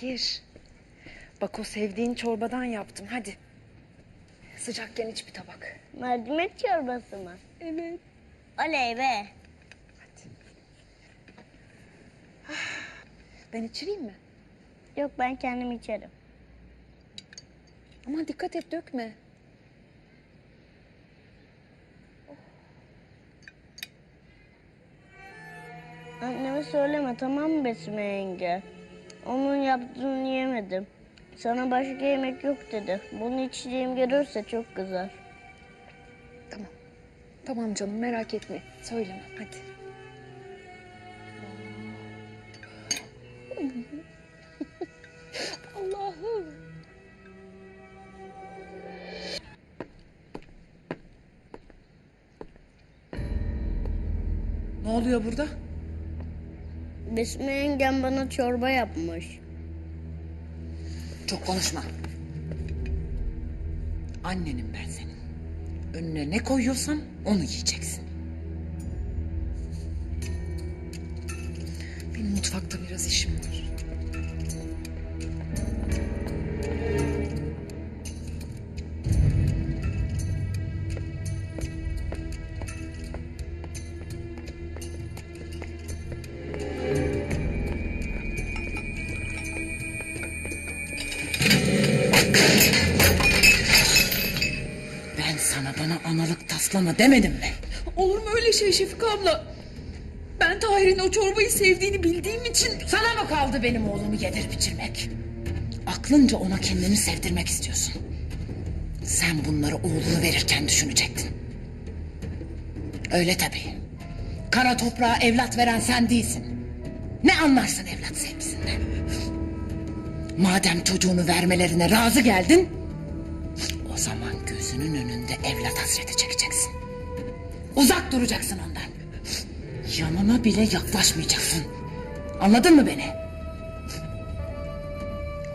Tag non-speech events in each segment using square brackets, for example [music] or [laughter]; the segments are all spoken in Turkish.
Gir. Bak o sevdiğin çorbadan yaptım hadi. Sıcakken iç bir tabak. Mercimek çorbası mı? Evet. Oley be. Hadi. Ben içireyim mi? Yok ben kendim içerim. Aman dikkat et dökme. Anneme söyleme tamam mı Besime yenge? Onun yaptığını yemedim. Sana başka yemek yok dedi. Bunu içeceğim görürse çok kızar. Tamam. Tamam canım merak etme. Söyleme hadi. [laughs] Allah'ım. Ne oluyor burada? Besime yengem bana çorba yapmış. Çok konuşma. Annenim ben senin. Önüne ne koyuyorsam onu yiyeceksin. Benim mutfakta biraz işim var. Taslama demedim mi? Olur mu öyle şey Şefika abla? Ben Tahir'in o çorbayı sevdiğini bildiğim için... Sana mı kaldı benim oğlumu yedirip içirmek? Aklınca ona kendini sevdirmek istiyorsun. Sen bunları oğlunu verirken düşünecektin. Öyle tabii. Kara toprağa evlat veren sen değilsin. Ne anlarsın evlat sevgisinden? Madem çocuğunu vermelerine razı geldin... ...o zaman gözünün önünde evlat hasreti çekeceksin. Uzak duracaksın ondan. Yanına bile yaklaşmayacaksın. Anladın mı beni?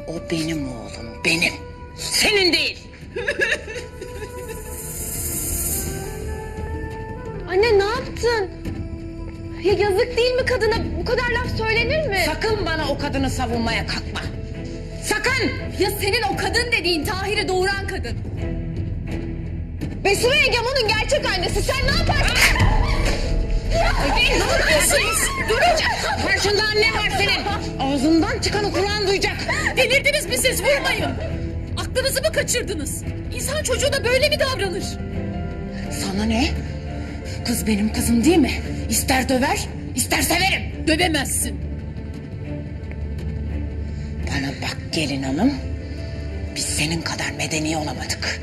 O benim oğlum, benim. Senin değil. [laughs] Anne ne yaptın? Ya yazık değil mi kadına? Bu kadar laf söylenir mi? Sakın bana o kadını savunmaya kalkma. Sakın! Ya senin o kadın dediğin Tahir'i doğuran kadın. Besime yengem gerçek annesi. Sen ne yaparsın? Ne yapıyorsunuz? Duracak. Karşında annem var senin. Ağzından çıkanı Kur'an duyacak. Delirdiniz mi siz? Vurmayın. Aklınızı mı kaçırdınız? İnsan çocuğuna böyle mi davranır? Sana ne? Kız benim kızım değil mi? İster döver, ister severim. Dövemezsin. Bana bak gelin hanım. Biz senin kadar medeni olamadık.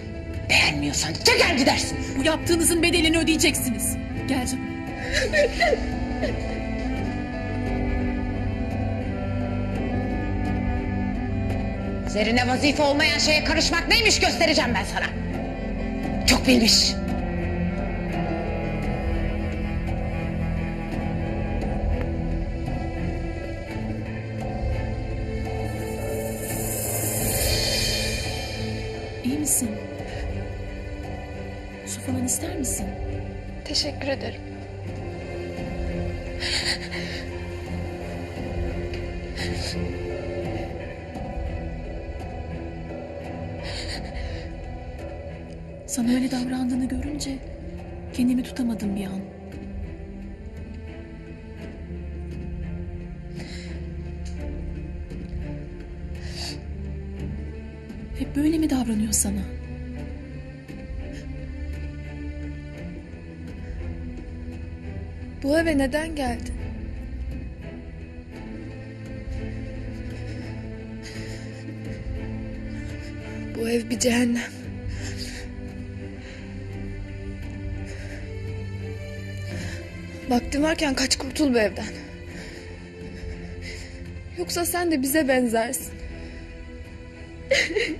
Beğenmiyorsan çeker gidersin. Bu yaptığınızın bedelini ödeyeceksiniz. Gel canım. Üzerine vazife olmayan şeye karışmak neymiş göstereceğim ben sana. Çok bilmiş. İyi misin? Su falan ister misin? Teşekkür ederim. Sana öyle davrandığını görünce kendimi tutamadım bir an. Hep böyle mi davranıyor sana? Bu eve neden geldin? Bu ev bir cehennem. Vaktin varken kaç kurtul bu evden. Yoksa sen de bize benzersin. [laughs]